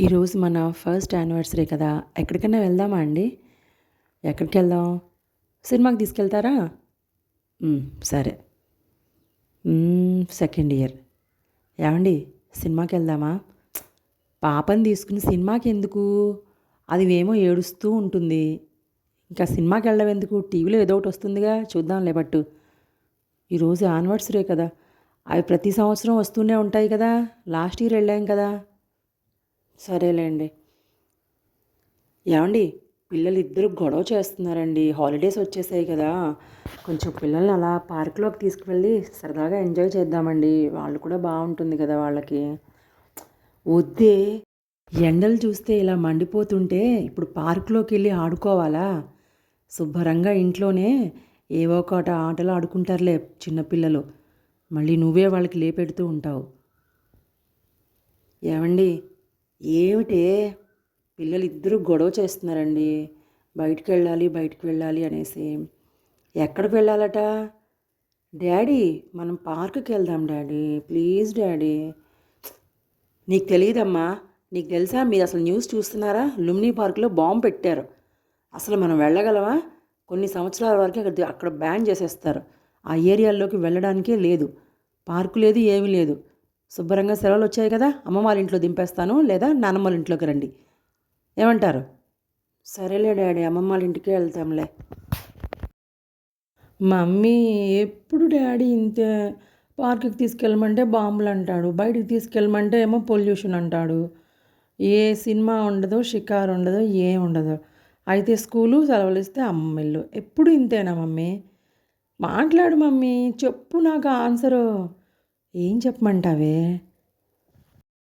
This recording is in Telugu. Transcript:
ఈరోజు మన ఫస్ట్ యానివర్సరీ కదా ఎక్కడికైనా వెళ్దామా అండి? ఎక్కడికి వెళ్దాం? సినిమాకి తీసుకెళ్తారా? సరే. సెకండ్ ఇయర్ ఏమండి సినిమాకి వెళ్దామా? పాపని తీసుకుని సినిమాకి ఎందుకు? అది ఏమో ఏడుస్తూ ఉంటుంది. ఇంకా సినిమాకి వెళ్ళడం ఎందుకు? టీవీలో ఏదో ఒకటి వస్తుందిగా చూద్దాంలే లేబట్టు ఈరోజు యానివర్సరీ కదా. అవి ప్రతి సంవత్సరం వస్తూనే ఉంటాయి కదా. లాస్ట్ ఇయర్ వెళ్ళాం కదా. సరేలేండి. ఏమండి పిల్లలు ఇద్దరు గొడవ చేస్తున్నారండి. హాలిడేస్ వచ్చేసాయి కదా. కొంచెం పిల్లల్ని అలా పార్క్లోకి తీసుకువెళ్ళి సరదాగా ఎంజాయ్ చేద్దామండి. వాళ్ళు కూడా బాగుంటుంది కదా వాళ్ళకి. వద్దే ఎండలు చూస్తే ఇలా మండిపోతుంటే ఇప్పుడు పార్కులోకి వెళ్ళి ఆడుకోవాలా? శుభ్రంగా ఇంట్లోనే ఏవో ఒకట ఆటలు ఆడుకుంటారులే చిన్నపిల్లలు మళ్ళీ నువ్వే వాళ్ళకి లేపెడుతూ ఉంటావు. ఏమండి ఏమిటి? పిల్లలు ఇద్దరు గొడవ చేస్తున్నారండి. బయటికి వెళ్ళాలి బయటికి వెళ్ళాలి అనేసి. ఎక్కడికి వెళ్ళాలట? డాడీ మనం పార్కుకి వెళ్దాం డాడీ. Please daddy. నీకు తెలియదమ్మా. నీకు తెలుసా? మీరు అసలు న్యూస్ చూస్తున్నారా? లుమ్నీ పార్క్లో బాంబు పెట్టారు. అసలు మనం వెళ్ళగలమా? కొన్ని సంవత్సరాల వరకు అక్కడ అక్కడ బ్యాన్ చేసేస్తారు. ఆ ఏరియాల్లోకి వెళ్ళడానికే లేదు. పార్కు లేదు ఏమీ లేదు. శుభ్రంగా సెలవులు వచ్చాయి కదా అమ్మ వాళ్ళ ఇంట్లో దింపేస్తాను లేదా నాన్నమ్మ వాళ్ళ ఇంట్లోకి రండి. ఏమంటారు? సరేలే డాడీ అమ్మమ్మ వాళ్ళ ఇంటికే వెళ్తాంలే. మమ్మీ ఎప్పుడు డాడీ ఇంతే పార్కుకి తీసుకెళ్ళమంటే బాంబులు అంటాడు బయటికి తీసుకెళ్ళమంటే ఏమో పొల్యూషన్ అంటాడు. ఏ సినిమా ఉండదు షికారు ఉండదు ఏ ఉండదు. అయితే స్కూలు సెలవులు ఇస్తే అమ్మ ఎప్పుడు ఇంతేనా మమ్మీ? మాట్లాడు మమ్మీ చెప్పు నాకు ఆన్సరు. ఏం చెప్పమంటావే?